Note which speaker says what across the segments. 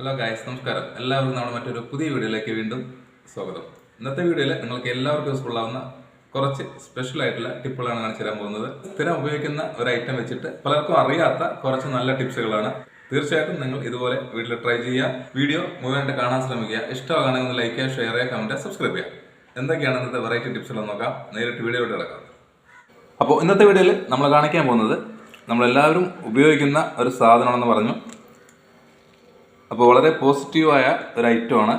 Speaker 1: Hello guys നമസ്കാരം. എല്ലാവർക്കും നമ്മുടെ മറ്റൊരു പുതിയ വീഡിയോയിലേക്ക് വീണ്ടും സ്വാഗതം. ഇന്നത്തെ വീഡിയോയിൽ നിങ്ങൾക്ക് എല്ലാവർക്കും യൂസ്ഫുൾ ആവുന്ന കുറച്ച് സ്പെഷ്യൽ ആയിട്ടുള്ള ടിപ്പുകളാണ് കാണിച്ചു തരാൻ പോകുന്നത്. സ്ഥിരം ഉപയോഗിക്കുന്ന ഒരു ഐറ്റം വെച്ചിട്ട് പലർക്കും അറിയാത്ത കുറച്ച് നല്ല ടിപ്സുകളാണ്. തീർച്ചയായിട്ടും നിങ്ങൾ ഇതുപോലെ വീട്ടിൽ ട്രൈ ചെയ്യുക. വീഡിയോ മുഴുവനായിട്ട് കാണാൻ ശ്രമിക്കുക. ഇഷ്ടമാണെങ്കിൽ ഒന്ന് ലൈക്ക് ചെയ്യുക ഷെയർ ചെയ്യുക കമന്റ് സബ്സ്ക്രൈബ് ചെയ്യുക. എന്തൊക്കെയാണ് ഇന്നത്തെ വെറൈറ്റി ടിപ്സുകൾ നോക്കാം. നേരിട്ട് വീഡിയോയിലോട്ട് കിടക്കാം. അപ്പോൾ ഇന്നത്തെ വീഡിയോയിൽ നമ്മൾ കാണിക്കാൻ പോകുന്നത് നമ്മളെല്ലാവരും ഉപയോഗിക്കുന്ന ഒരു സാധനമാണെന്ന് പറഞ്ഞു. അപ്പോൾ വളരെ പോസിറ്റീവായ ഒരു ഐറ്റമാണ്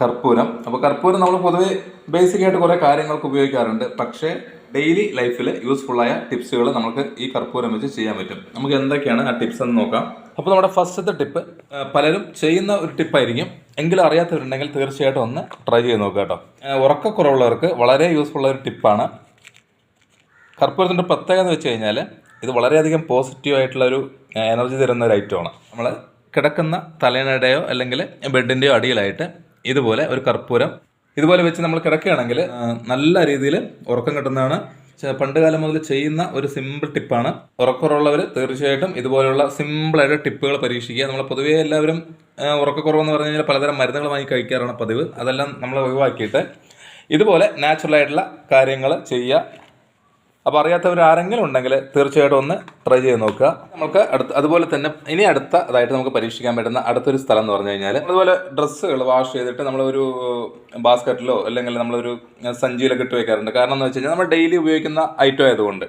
Speaker 1: കർപ്പൂരം. അപ്പോൾ കർപ്പൂരം നമ്മൾ പൊതുവെ ബേസിക് ആയിട്ട് കുറേ കാര്യങ്ങൾക്ക് ഉപയോഗിക്കാറുണ്ട്. പക്ഷേ ഡെയിലി ലൈഫിൽ യൂസ്ഫുള്ളായ ടിപ്സുകൾ നമുക്ക് ഈ കർപ്പൂരം വെച്ച് ചെയ്യാൻ പറ്റും. നമുക്ക് എന്തൊക്കെയാണ് ആ ടിപ്സ് എന്ന് നോക്കാം. അപ്പോൾ നമ്മുടെ ഫസ്റ്റത്തെ ടിപ്പ് പലരും ചെയ്യുന്ന ഒരു ടിപ്പായിരിക്കും എങ്കിലും അറിയാത്തവരുണ്ടെങ്കിൽ തീർച്ചയായിട്ടും ഒന്ന് ട്രൈ ചെയ്ത് നോക്കുക കേട്ടോ. ഉറക്കക്കുറവുള്ളവർക്ക് വളരെ യൂസ്ഫുള്ള ഒരു ടിപ്പാണ് കർപ്പൂരത്തിന്റെ പ്രത്യേകത എന്ന് വെച്ച് കഴിഞ്ഞാൽ ഇത് വളരെയധികം പോസിറ്റീവ് ആയിട്ടുള്ള ഒരു എനർജി തരുന്ന ഒരു ഐറ്റമാണ് നമ്മൾ കിടക്കുന്ന തലേണയുടെയോ അല്ലെങ്കിൽ ബെഡിന്റെയോ അടിയിലായിട്ട് ഇതുപോലെ ഒരു കർപ്പൂരം ഇതുപോലെ വെച്ച് നമ്മൾ കിടക്കുകയാണെങ്കിൽ നല്ല രീതിയിൽ ഉറക്കം കിട്ടുന്നതാണ്. പണ്ട് കാലം മുതൽ ചെയ്യുന്ന ഒരു സിമ്പിൾ ടിപ്പാണ് ഉറക്കുറവുള്ളവർ തീർച്ചയായിട്ടും ഇതുപോലുള്ള സിമ്പിളായിട്ട് ടിപ്പുകൾ പരീക്ഷിക്കുക. നമ്മൾ പൊതുവേ എല്ലാവരും ഉറക്കക്കുറവെന്ന് പറഞ്ഞു കഴിഞ്ഞാൽ പലതരം മരുന്നുകൾ വാങ്ങി കഴിക്കാറാണ് പതിവ്. അതെല്ലാം നമ്മൾ ഒഴിവാക്കിയിട്ട് ഇതുപോലെ നാച്ചുറലായിട്ടുള്ള കാര്യങ്ങൾ ചെയ്യുക. അപ്പോൾ അറിയാത്തവർ ആരെങ്കിലും ഉണ്ടെങ്കിൽ തീർച്ചയായിട്ടും ഒന്ന് ട്രൈ ചെയ്ത് നോക്കുക. നമുക്ക് അടുത്ത അതുപോലെ തന്നെ ഇനി അടുത്ത അതായിട്ട് നമുക്ക് പരീക്ഷിക്കാൻ പറ്റുന്ന അടുത്തൊരു സ്ഥലം എന്ന് പറഞ്ഞു കഴിഞ്ഞാൽ അതുപോലെ ഡ്രസ്സുകൾ വാഷ് ചെയ്തിട്ട് നമ്മളൊരു ബാസ്ക്കറ്റിലോ അല്ലെങ്കിൽ നമ്മളൊരു സഞ്ചിയിലൊക്കെ ഇട്ട് വെക്കാറുണ്ട്. കാരണം എന്ന് വെച്ച് കഴിഞ്ഞാൽ നമ്മൾ ഡെയിലി ഉപയോഗിക്കുന്ന ഐറ്റം ആയതുകൊണ്ട്.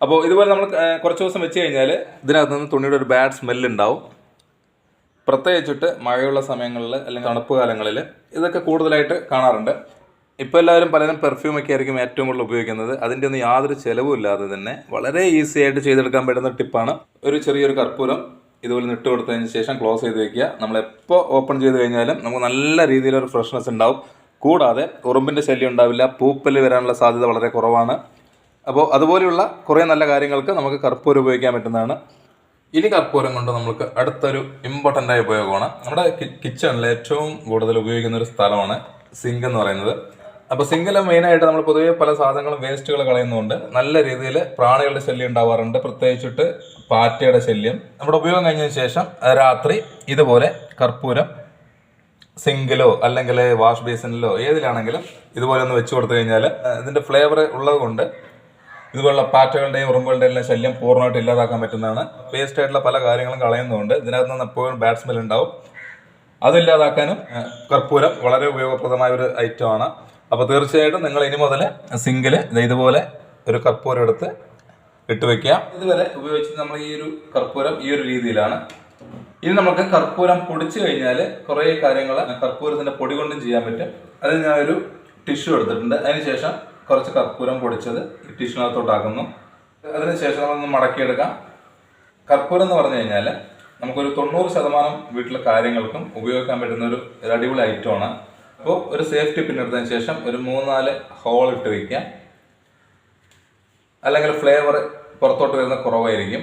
Speaker 1: അപ്പോൾ ഇതുപോലെ നമ്മൾ കുറച്ച് ദിവസം വെച്ച് കഴിഞ്ഞാൽ ഇതിനകത്ത് നിന്ന് തുണിയുടെ ഒരു ബാഡ് സ്മെല്ലുണ്ടാവും പ്രത്യേകിച്ചിട്ട് മഴയുള്ള സമയങ്ങളിൽ അല്ലെങ്കിൽ തണുപ്പ് കാലങ്ങളിൽ ഇതൊക്കെ കൂടുതലായിട്ട് കാണാറുണ്ട്. ഇപ്പോൾ എല്ലാവരും പലരും പെർഫ്യൂം ഒക്കെ ആയിരിക്കും ഏറ്റവും കൂടുതൽ ഉപയോഗിക്കുന്നത്. അതിന്റെ ഒന്നും യാതൊരു ചിലവും ഇല്ലാതെ തന്നെ വളരെ ഈസി ആയിട്ട് ചെയ്തെടുക്കാൻ പറ്റുന്ന ടിപ്പാണ് ഒരു ചെറിയൊരു കർപ്പൂരം ഇതുപോലെ നിട്ട് കൊടുത്തതിന് ശേഷം ക്ലോസ് ചെയ്ത് വെക്കുക. നമ്മൾ എപ്പോൾ ഓപ്പൺ ചെയ്ത് കഴിഞ്ഞാലും നമുക്ക് നല്ല രീതിയിലൊരു ഫ്രഷ്നെസ് ഉണ്ടാവും. കൂടാതെ ഉറുമ്പിന്റെ ശല്യം ഉണ്ടാവില്ല പൂപ്പൽ വരാനുള്ള സാധ്യത വളരെ കുറവാണ്. അപ്പോൾ അതുപോലെയുള്ള കുറേ നല്ല കാര്യങ്ങൾക്ക് നമുക്ക് കർപ്പൂരം ഉപയോഗിക്കാൻ പറ്റുന്നതാണ്. ഇനി കർപ്പൂരം കൊണ്ട് നമുക്ക് അടുത്തൊരു ഇമ്പോർട്ടന്റ് ആയ ഉപയോഗമാണ്. നമ്മുടെ കിച്ചണിൽ ഏറ്റവും കൂടുതൽ ഉപയോഗിക്കുന്ന ഒരു സ്ഥലമാണ് സിങ്ക് എന്ന് പറയുന്നത്. അപ്പോൾ മെയിൻ മെയിനായിട്ട് നമ്മൾ പൊതുവേ പല സാധനങ്ങളും വേസ്റ്റുകൾ കളയുന്നതുകൊണ്ട് നല്ല രീതിയിൽ പ്രാണികളുടെ ശല്യം ഉണ്ടാവാറുണ്ട്. പ്രത്യേകിച്ചിട്ട് പാറ്റയുടെ ശല്യം. നമ്മുടെ ഉപയോഗം കഴിഞ്ഞതിന് ശേഷം രാത്രി ഇതുപോലെ കർപ്പൂരം സിങ്കിലോ അല്ലെങ്കിൽ വാഷ് ബേസിനിലോ ഏതിലാണെങ്കിലും ഇതുപോലെ ഒന്ന് വെച്ച് കൊടുത്തു കഴിഞ്ഞാൽ ഇതിന്റെ ഫ്ലേവർ ഉള്ളത് കൊണ്ട് ഇതുപോലുള്ള പാറ്റകളുടെയും ഉറുമ്പുകളുടെയും എല്ലാം ശല്യം പൂർണമായിട്ട് ഇല്ലാതാക്കാൻ പറ്റുന്നതാണ്. വേസ്റ്റ് ആയിട്ടുള്ള പല കാര്യങ്ങളും കളയുന്നതുകൊണ്ട് ഇതിനകത്ത് നിന്ന് എപ്പോഴും ബാഡ് സ്മെൽ ഉണ്ടാവും. അതില്ലാതാക്കാനും കർപ്പൂരം വളരെ ഉപയോഗപ്രദമായ ഒരു ഐറ്റമാണ് അപ്പോൾ തീർച്ചയായിട്ടും നിങ്ങൾ ഇനി മുതൽ സിങ്കിൽ ഇതുപോലെ ഒരു കർപ്പൂരം എടുത്ത് ഇട്ട് വെക്കുക. ഇതുവരെ ഉപയോഗിച്ച് നമ്മൾ ഈ ഒരു കർപ്പൂരം ഈ ഒരു രീതിയിലാണ്. ഇനി നമുക്ക് കർപ്പൂരം പൊടിച്ചു കഴിഞ്ഞാൽ കുറേ കാര്യങ്ങൾ കർപ്പൂരത്തിന്റെ പൊടി കൊണ്ടും ചെയ്യാൻ പറ്റും. അതിന് ഞാൻ ഒരു ടിഷ്യൂ എടുത്തിട്ടുണ്ട്. അതിനുശേഷം കുറച്ച് കർപ്പൂരം പൊടിച്ചത് ഈ ടിഷ്യൂനകത്തോട്ടാക്കുന്നു അതിനുശേഷം നമ്മളൊന്ന് മടക്കിയെടുക്കാം. കർപ്പൂരം എന്ന് പറഞ്ഞു കഴിഞ്ഞാൽ നമുക്കൊരു തൊണ്ണൂറ് ശതമാനം വീട്ടിലെ കാര്യങ്ങൾക്കും ഉപയോഗിക്കാൻ പറ്റുന്ന ഒരു അടിപൊളി ഐറ്റമാണ് അപ്പോൾ ഒരു സേഫ്റ്റി പിന്നെടുത്തതിന് ശേഷം ഒരു മൂന്നാൽ ഹോൾ ഇട്ട് വയ്ക്കുക അല്ലെങ്കിൽ ഫ്ലേവർ പുറത്തോട്ട് വരുന്ന കുറവായിരിക്കും.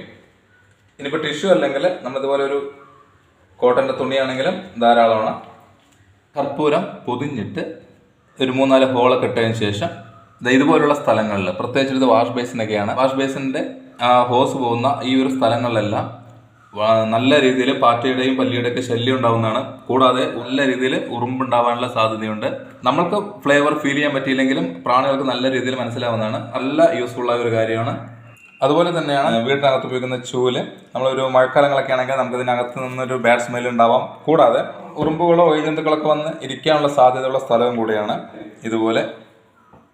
Speaker 1: ഇനിയിപ്പോൾ ടിഷ്യൂ അല്ലെങ്കിൽ നമ്മളിതുപോലെ ഒരു കോട്ടന്റെ തുണിയാണെങ്കിലും ധാരാളമാണ് കർപ്പൂരം പൊതിഞ്ഞിട്ട് ഒരു മൂന്നാൽ ഹോളൊക്കെ ഇട്ടതിന് ശേഷം ഇതുപോലുള്ള സ്ഥലങ്ങളിൽ പ്രത്യേകിച്ച് ഇത് വാഷ് ബേസിനൊക്കെയാണ് വാഷ് ബേസിന്റെ ഹോസ് പോകുന്ന ഈ ഒരു സ്ഥലങ്ങളിലെല്ലാം നല്ല രീതിയിൽ പാറ്റയുടെയും പല്ലിയുടെ ഒക്കെ ശല്യം ഉണ്ടാവുന്നതാണ്. കൂടാതെ നല്ല രീതിയിൽ ഉറുമ്പുണ്ടാവാനുള്ള സാധ്യതയുണ്ട്. നമ്മൾക്ക് ഫ്ലേവർ ഫീൽ ചെയ്യാൻ പറ്റിയില്ലെങ്കിലും പ്രാണികൾക്ക് നല്ല രീതിയിൽ മനസ്സിലാവുന്നതാണ്. നല്ല യൂസ്ഫുൾ ആയ ഒരു കാര്യമാണ്. അതുപോലെ തന്നെയാണ് വീടിനകത്ത് ഉപയോഗിക്കുന്ന ചൂൽ. നമ്മളൊരു മഴക്കാലങ്ങളൊക്കെ ആണെങ്കിൽ നമുക്ക് ഇതിനകത്ത് നിന്നൊരു ബാഡ് സ്മെൽ ഉണ്ടാവാം. കൂടാതെ ഉറുമ്പുകളോ ഒഴിജന്തുക്കളൊക്കെ വന്ന് ഇരിക്കാനുള്ള സാധ്യതയുള്ള സ്ഥലവും കൂടിയാണ് ഇതുപോലെ.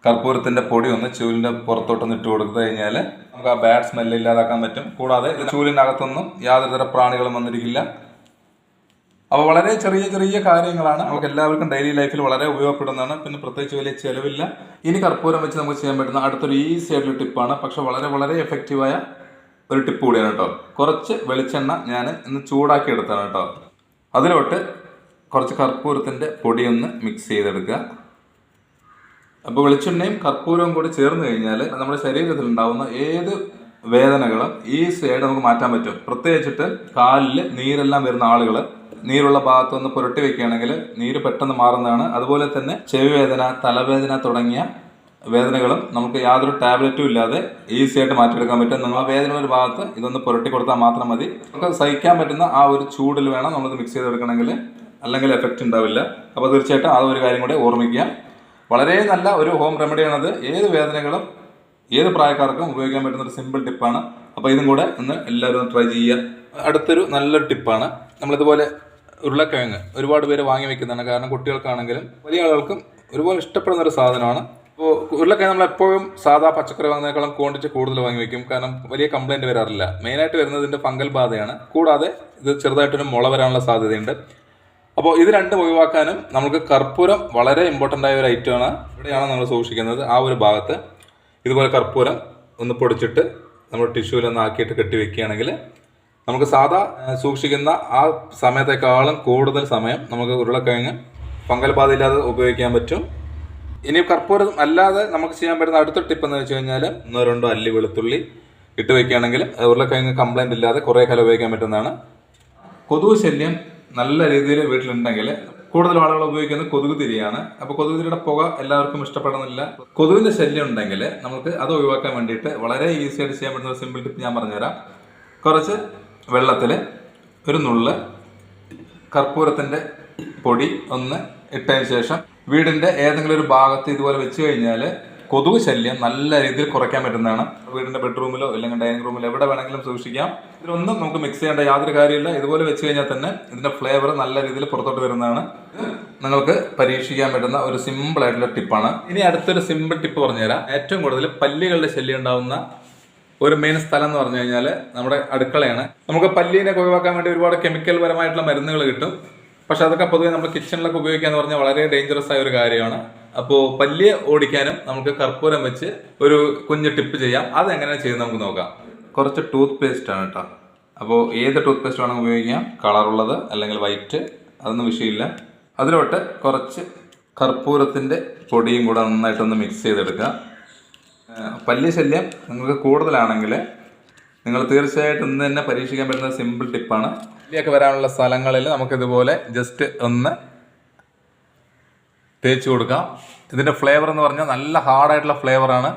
Speaker 1: കർപ്പൂരത്തിന്റെ പൊടി ഒന്ന് ചൂലിന്റെ പുറത്തോട്ടൊന്ന് ഇട്ട് കൊടുത്തു കഴിഞ്ഞാൽ നമുക്ക് ആ ബാഡ് സ്മെല്ല് ഇല്ലാതാക്കാൻ പറ്റും. കൂടാതെ ചൂലിനകത്തൊന്നും യാതൊരു തര പ്രാണികളും വന്നിരിക്കില്ല. അപ്പോൾ വളരെ ചെറിയ ചെറിയ കാര്യങ്ങളാണ്. നമുക്ക് എല്ലാവർക്കും ഡെയിലി ലൈഫിൽ വളരെ ഉപയോഗപ്പെടുന്നതാണ്. പിന്നെ പ്രത്യേകിച്ച് വലിയ ചിലവില്ല. ഇനി കർപ്പൂരം വെച്ച് നമുക്ക് ചെയ്യാൻ പറ്റുന്ന അടുത്തൊരു ഈസി ആയിട്ടുള്ള ടിപ്പാണ് പക്ഷെ വളരെ വളരെ എഫക്റ്റീവായ ഒരു ടിപ്പ് കൂടിയാണ് കേട്ടോ. കുറച്ച് വെളിച്ചെണ്ണ ഞാൻ ഇന്ന് ചൂടാക്കി എടുത്താണ് കേട്ടോ. അതിലോട്ട് കുറച്ച് കർപ്പൂരത്തിന്റെ പൊടിയൊന്ന് മിക്സ് ചെയ്തെടുക്കുക. അപ്പോൾ വെളിച്ചെണ്ണയും കർപ്പൂരവും കൂടി ചേർന്ന് കഴിഞ്ഞാൽ നമ്മുടെ ശരീരത്തിൽ ഉണ്ടാവുന്ന ഏത് വേദനകളും ഈസിയായിട്ട് നമുക്ക് മാറ്റാൻ പറ്റും. പ്രത്യേകിച്ചിട്ട് കാലിൽ നീരെല്ലാം വരുന്ന ആളുകൾ നീരുള്ള ഭാഗത്തൊന്ന് പുരട്ടി വെക്കുകയാണെങ്കിൽ നീര് പെട്ടെന്ന് മാറുന്നതാണ്. അതുപോലെ തന്നെ ചെവി വേദന തലവേദന തുടങ്ങിയ വേദനകളും നമുക്ക് യാതൊരു ടാബ്ലറ്റും ഇല്ലാതെ ഈസി ആയിട്ട് മാറ്റിയെടുക്കാൻ പറ്റും. നിങ്ങൾ വേദന ഒരു ഭാഗത്ത് ഇതൊന്ന് പുരട്ടി കൊടുത്താൽ മാത്രം മതി. നമുക്ക് സഹിക്കാൻ പറ്റുന്ന ആ ഒരു ചൂടിൽ വേണം നമ്മളിത് മിക്സ് ചെയ്തെടുക്കണമെങ്കിൽ അല്ലെങ്കിൽ എഫക്റ്റ് ഉണ്ടാവില്ല. അപ്പോൾ തീർച്ചയായിട്ടും ആ ഒരു കാര്യം കൂടെ ഓർമ്മിക്കുക. വളരെ നല്ല ഒരു ഹോം റെമഡിയാണത് ഏത് വേദനകളും ഏത് പ്രായക്കാർക്കും ഉപയോഗിക്കാൻ പറ്റുന്ന ഒരു സിമ്പിൾ ടിപ്പാണ് അപ്പോൾ ഇതും കൂടെ ഒന്ന് എല്ലാവരും ട്രൈ ചെയ്യുക. അടുത്തൊരു നല്ലൊരു ടിപ്പാണ് നമ്മളിതുപോലെ ഉരുളക്കിഴങ്ങ് ഒരുപാട് പേര് വാങ്ങി വെക്കുന്നതാണ്. കാരണം കുട്ടികൾക്കാണെങ്കിലും വലിയ ആളുകൾക്കും ഒരുപോലെ ഇഷ്ടപ്പെടുന്ന ഒരു സാധനമാണ്. അപ്പോൾ ഉരുളക്കിഴങ്ങ് നമ്മൾ എപ്പോഴും സാധാ പച്ചക്കറി വാങ്ങുന്നതിനേക്കാളും ക്വാണ്ടിറ്റി കൂടുതൽ വാങ്ങി വെക്കും. കാരണം വലിയ കംപ്ലൈന്റ് വരാറില്ല. മെയിനായിട്ട് വരുന്നതിന്റെ ഫംഗൽ ബാധയാണ്. കൂടാതെ ഇത് ചെറുതായിട്ടൊരു മുള വരാനുള്ള സാധ്യതയുണ്ട്. അപ്പോൾ ഇത് രണ്ടും ഒഴിവാക്കാനും നമുക്ക് കർപ്പൂരം വളരെ ഇമ്പോർട്ടന്റ് ആയ ഒരു ഐറ്റമാണ് ഇവിടെയാണ് നമ്മൾ സൂക്ഷിക്കുന്നത്. ആ ഒരു ഭാഗത്ത് ഇതുപോലെ കർപ്പൂരം ഒന്ന് പൊടിച്ചിട്ട് നമ്മൾ ടിഷ്യൂലൊന്ന് ആക്കിയിട്ട് കെട്ടി വെക്കുകയാണെങ്കിൽ നമുക്ക് സാധാ സൂക്ഷിക്കുന്ന ആ സമയത്തേക്കാളും കൂടുതൽ സമയം നമുക്ക് ഉരുളക്കിഴങ്ങ് ഫംഗൽ ബാധയില്ലാതെ ഉപയോഗിക്കാൻ പറ്റും. ഇനി കർപ്പൂരം അല്ലാതെ നമുക്ക് ചെയ്യാൻ പറ്റുന്ന അടുത്ത ടിപ്പ് എന്ന് വെച്ച് കഴിഞ്ഞാൽ ഒന്നോ രണ്ടോ അല്ലി വെളുത്തുള്ളി ഇട്ട് വെക്കുകയാണെങ്കിൽ ഉരുളക്കിഴങ്ങ് കംപ്ലൈന്റ് ഇല്ലാതെ കുറേ കാലം ഉപയോഗിക്കാൻ പറ്റുന്നതാണ്. കൊതുക് ശല്യം നല്ല രീതിയിൽ വീട്ടിലുണ്ടെങ്കിൽ കൂടുതൽ ആളുകൾ ഉപയോഗിക്കുന്നത് കൊതുക് തിരിയാണ്. അപ്പോൾ കൊതുക് തിരിയുടെ പുക എല്ലാവർക്കും ഇഷ്ടപ്പെടുന്നില്ല. കൊതുകിന്റെ ശല്യം ഉണ്ടെങ്കിൽ നമുക്ക് അത് ഒഴിവാക്കാൻ വേണ്ടിയിട്ട് വളരെ ഈസി ആയിട്ട് ചെയ്യാൻ പറ്റുന്ന ഒരു സിമ്പിൾ ടിപ്പ് ഞാൻ പറഞ്ഞുതരാം. കുറച്ച് വെള്ളത്തിൽ ഒരു നുള്ള് കർപ്പൂരത്തിന്റെ പൊടി ഒന്ന് ഇട്ടതിന് ശേഷം വീടിന്റെ ഏതെങ്കിലും ഒരു ഭാഗത്ത് ഇതുപോലെ വെച്ച് കഴിഞ്ഞാൽ കൊതുക് ശല്യം നല്ല രീതിയിൽ കുറയ്ക്കാൻ പറ്റുന്നതാണ്. വീടിന്റെ ബെഡ്റൂമിലോ അല്ലെങ്കിൽ ഡൈനിങ് റൂമിലോ എവിടെ വേണമെങ്കിലും സൂക്ഷിക്കാം. ഇതിലൊന്നും നമുക്ക് മിക്സ് ചെയ്യേണ്ട യാതൊരു കാര്യമില്ല. ഇതുപോലെ വെച്ച് കഴിഞ്ഞാൽ തന്നെ ഇതിന്റെ ഫ്ലേവർ നല്ല രീതിയിൽ പുറത്തോട്ട് വരുന്നതാണ്. നിങ്ങൾക്ക് പരീക്ഷിക്കാൻ പറ്റുന്ന ഒരു സിമ്പിൾ ആയിട്ടുള്ള ടിപ്പാണ് ഇനി അടുത്തൊരു സിമ്പിൾ ടിപ്പ് പറഞ്ഞുതരാം. ഏറ്റവും കൂടുതൽ പല്ലികളുടെ ശല്യം ഉണ്ടാവുന്ന ഒരു മെയിൻ സ്ഥലം എന്ന് പറഞ്ഞു കഴിഞ്ഞാൽ നമ്മുടെ അടുക്കളയാണ്. നമുക്ക് പല്ലിനെ ഒഴിവാക്കാൻ വേണ്ടി ഒരുപാട് കെമിക്കൽ പരമായിട്ടുള്ള മരുന്നുകൾ കിട്ടും. പക്ഷെ അതൊക്കെ പൊതുവെ നമ്മൾ കിച്ചണിലൊക്കെ ഉപയോഗിക്കുക എന്ന് പറഞ്ഞാൽ വളരെ ഡേഞ്ചറസ് ആയ ഒരു കാര്യമാണ്. അപ്പോൾ പല്ല് ഓടിക്കാനും നമുക്ക് കർപ്പൂരം വെച്ച് ഒരു കുഞ്ഞ് ടിപ്പ് ചെയ്യാം. അതെങ്ങനെയാണ് ചെയ്യുന്നത് നമുക്ക് നോക്കാം. കുറച്ച് ടൂത്ത് പേസ്റ്റ് ആണ് കേട്ടോ അപ്പോൾ ഏത് ടൂത്ത് പേസ്റ്റ് വേണമെങ്കിൽ ഉപയോഗിക്കാം കളറുള്ളത് അല്ലെങ്കിൽ വൈറ്റ് അതൊന്നും വിഷയമില്ല. അതിലോട്ട് കുറച്ച് കർപ്പൂരത്തിന്റെ പൊടിയും കൂടെ നന്നായിട്ടൊന്ന് മിക്സ് ചെയ്തെടുക്കുക പല്ലി ശല്യം നിങ്ങൾക്ക് കൂടുതലാണെങ്കിൽ നിങ്ങൾ തീർച്ചയായിട്ടും ഇന്ന് തന്നെ പരീക്ഷിക്കാൻ പറ്റുന്ന സിമ്പിൾ ടിപ്പാണ് പല്ലിയൊക്കെ വരാനുള്ള സ്ഥലങ്ങളിൽ നമുക്കിതുപോലെ ജസ്റ്റ് ഒന്ന് തേച്ച് കൊടുക്കാം. ഇതിന്റെ ഫ്ലേവർ എന്ന് പറഞ്ഞാൽ നല്ല ഹാർഡായിട്ടുള്ള ഫ്ലേവറാണ്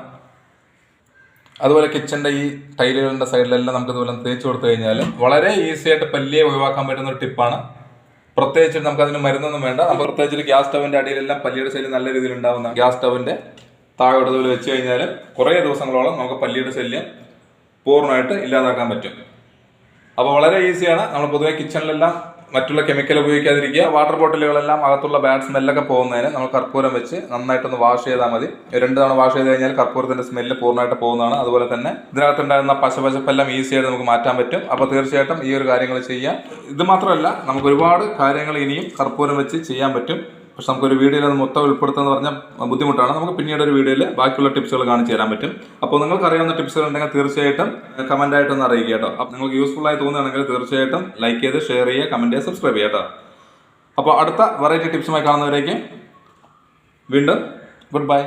Speaker 1: അതുപോലെ കിച്ചന്റെ ഈ ടൈലുകളുടെ സൈഡിലെല്ലാം നമുക്ക് ഇതുപോലെ തേച്ച് കൊടുത്തു കഴിഞ്ഞാൽ വളരെ ഈസി ആയിട്ട് പല്ലിയെ ഒഴിവാക്കാൻ പറ്റുന്ന ഒരു ടിപ്പാണ് പ്രത്യേകിച്ച് നമുക്ക് അതിന് മരുന്നൊന്നും വേണ്ട. നമുക്ക് പ്രത്യേകിച്ച് ഗ്യാസ് സ്റ്റവിന്റെ അടിയിലെല്ലാം പല്ലിയുടെ ശല്യം നല്ല രീതിയിൽ ഉണ്ടാവുന്ന ഗ്യാസ് സ്റ്റവിന്റെ താഴോട്ട് ഇതുപോലെ വെച്ച് കഴിഞ്ഞാൽ കുറേ ദിവസങ്ങളോളം നമുക്ക് പല്ലിയുടെ ശല്യം പൂർണമായിട്ട് ഇല്ലാതാക്കാൻ പറ്റും. അപ്പോൾ വളരെ ഈസിയാണ് നമ്മൾ പൊതുവേ കിച്ചണിലെല്ലാം മറ്റുള്ള കെമിക്കൽ ഉപയോഗിക്കാതിരിക്കുക. വാട്ടർ ബോട്ടിലുകളെല്ലാം അകത്തുള്ള ബാഡ് സ്മെല്ലൊക്കെ പോകുന്നതിന് നമ്മൾ കർപ്പൂരം വെച്ച് നന്നായിട്ടൊന്ന് വാഷ് ചെയ്താൽ മതി. രണ്ട് തവണ വാഷ് ചെയ്ത് കഴിഞ്ഞാൽ കർപ്പൂരത്തിന്റെ സ്മെല്ല് പൂർണമായിട്ട് പോകുന്നതാണ്. അതുപോലെ തന്നെ ഇതിനകത്തുണ്ടായിരുന്ന പശപശപ്പെല്ലാം ഈസി ആയിട്ട് നമുക്ക് മാറ്റാൻ പറ്റും. അപ്പോൾ തീർച്ചയായിട്ടും ഈ ഒരു കാര്യങ്ങൾ ചെയ്യാം. ഇത് മാത്രമല്ല നമുക്ക് ഒരുപാട് കാര്യങ്ങൾ ഇനിയും കർപ്പൂരം വെച്ച് ചെയ്യാൻ പറ്റും. പക്ഷെ നമുക്കൊരു വീഡിയോയിൽ അത് മൊത്തം ഉൾപ്പെടുത്തുക പറഞ്ഞാൽ ബുദ്ധിമുട്ടാണ്. നമുക്ക് പിന്നീട് ഒരു വീഡിയോയിൽ ബാക്കിയുള്ള ടിപ്സുകൾ കാണിച്ചു തരാൻ പറ്റും. അപ്പോൾ നിങ്ങൾക്ക് അറിയാവുന്ന ടിപ്സുകൾ ഉണ്ടെങ്കിൽ തീർച്ചയായിട്ടും കമന്റ് ആയിട്ടൊന്ന് അറിയിക്കുക കേട്ടോ. അപ്പോൾ നിങ്ങൾക്ക് യൂസ്ഫുൾ ആയി തോന്നുകയാണെങ്കിൽ തീർച്ചയായിട്ടും ലൈക്ക് ചെയ്ത് ഷെയർ ചെയ്യുക കമന്റ് ചെയ്യുക സബ്സ്ക്രൈബ് ചെയ്യുക കേട്ടോ. അപ്പോൾ അടുത്ത വെറൈറ്റി ടിപ്സുമായി കാണുന്നവരേക്കും വീണ്ടും ഗുഡ് ബൈ